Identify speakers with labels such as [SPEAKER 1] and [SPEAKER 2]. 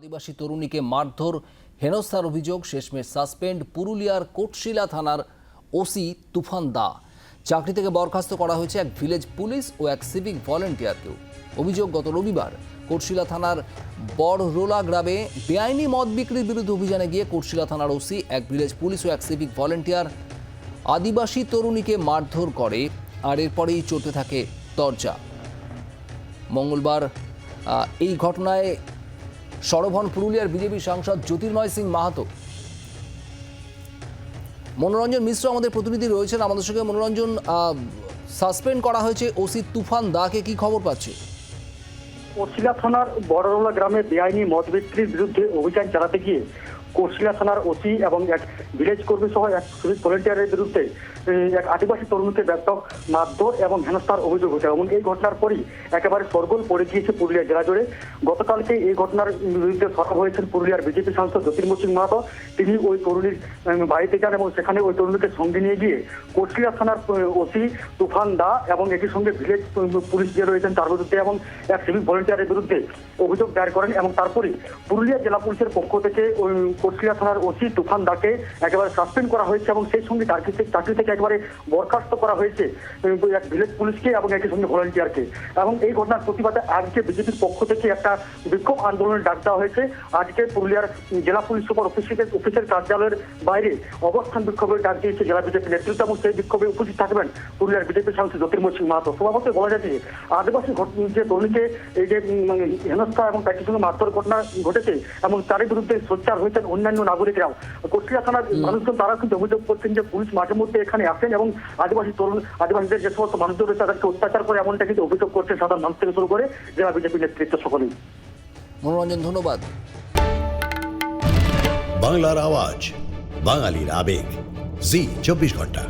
[SPEAKER 1] আদিবাসী তরুণীকে মারধর, হেনস্থার অভিযোগ, শেষমেশ সাসপেন্ড পুরুলিয়ার কোটশিলা থানার ওসি তুফান দা। চাকরি থেকে বরখাস্ত করা হয়েছে এক ভিলেজ পুলিশ ও এক সিভিক ভলেন্টিয়ারকেও। অভিযোগ, গত রবিবার কোটশিলা থানার বড়রোলা গ্রামে বেআইনি মদ বিক্রির বিরুদ্ধে অভিযানে গিয়ে কোটশিলা থানার ওসি, এক ভিলেজ পুলিশ ও এক সিভিক ভলেন্টিয়ার আদিবাসী তরুণীকে মারধর করে আর এরপরেই চলতে থাকে দরজা মঙ্গলবার এই ঘটনায় সরভন পুরুলিয়ার বিজেপি সাংসদ জ্যোতির্ময় সিং মাহাতো। মনোরঞ্জন মিশ্র আমাদের প্রতিনিধি রয়েছেন। আমাদের সঙ্গে মনোরঞ্জন সাসপেন্ড করা হয়েছে ওসি তুফান দাকে। কি খবর পাচ্ছে?
[SPEAKER 2] কোশিলা থানার বড়রোলা গ্রামে বেআইনি মদ বিক্রির বিরুদ্ধে অভিযান চালাতে গিয়ে কোশিলা থানার ওসি এবং এক ভিলেজ কর্মী সহ এক সিভিক ভলেন্টিয়ারের বিরুদ্ধে এক আদিবাসী তরুণীকে ব্যাপক মারধর এবং হেনস্থার অভিযোগ হয়েছে এবং এই ঘটনার পরই একেবারে সরগোল পড়ে গিয়েছে পুরুলিয়া জেলা জুড়ে। গতকালকে এই ঘটনার বিরুদ্ধে সরব হয়েছেন পুরুলিয়ার বিজেপি সাংসদ জ্যোতির্ময় সিং মাহাতো। তিনি ওই তরুণীর বাড়িতে যান এবং সেখানে ওই তরুণীকে সঙ্গে নিয়ে গিয়ে কোটশিলা থানার ওসি তুফান দা এবং একই সঙ্গে ভিলেজ পুলিশ যে রয়েছেন তার বিরুদ্ধে এবং এক সিভিক ভলেন্টিয়ারের বিরুদ্ধে অভিযোগ দায়ের করেন এবং তারপরে পুরুলিয়া জেলা পুলিশের পক্ষ থেকে ওই থানার ওসি তুফান দাকে একেবারে সাসপেন্ড করা হয়েছে এবং সেই সঙ্গে চাকরি চাকরি থেকে একেবারে বরখাস্ত করা হয়েছে এক ভিলেজ পুলিশকে এবং একই সঙ্গে ভলেন্টিয়ারকে এবং এই ঘটনার প্রতিবাদে আজকে বিজেপির পক্ষ থেকে একটা বিক্ষোভ আন্দোলনের ডাক দেওয়া হয়েছে। আজকে পুরুলিয়ার জেলা পুলিশ সুপার অফিসের অফিসের কার্যালয়ের বাইরে অবস্থান বিক্ষোভের ডাক দিয়েছে জেলা বিজেপি নেতৃত্ব এবং সেই বিক্ষোভে উপস্থিত থাকবেন পুরুলিয়ার বিজেপি সাংসদ জ্যোতির্ময় সিং মাহাতো। স্বভাবতই বলা যায় যে আদিবাসী যে তরুণীকে এই যে হেনস্থা এবং তার সঙ্গে মারধর ঘটনা ঘটেছে এবং তার বিরুদ্ধে সোচ্চার হয়েছেন অন্যান্য নাগরিকরাও। কটিয়া থানার মানুষজন তারা কিন্তু অভিযোগ করছেন যে পুলিশ মাঝে মধ্যে এখানে আসেন এবং আদিবাসী তরুণ আদিবাসীদের যে সমস্ত মানুষজন রয়েছে তাদেরকে অত্যাচার করে এমনটা কিন্তু অভিযোগ করছে সাধারণ মানুষ থেকে শুরু করে জেলা বিজেপি নেতৃত্ব সকলেই।
[SPEAKER 1] মনোরঞ্জন ধন্যবাদ।
[SPEAKER 3] বাংলার আওয়াজ বাঙালির আবেগ। জি চব্বিশ ঘণ্টা।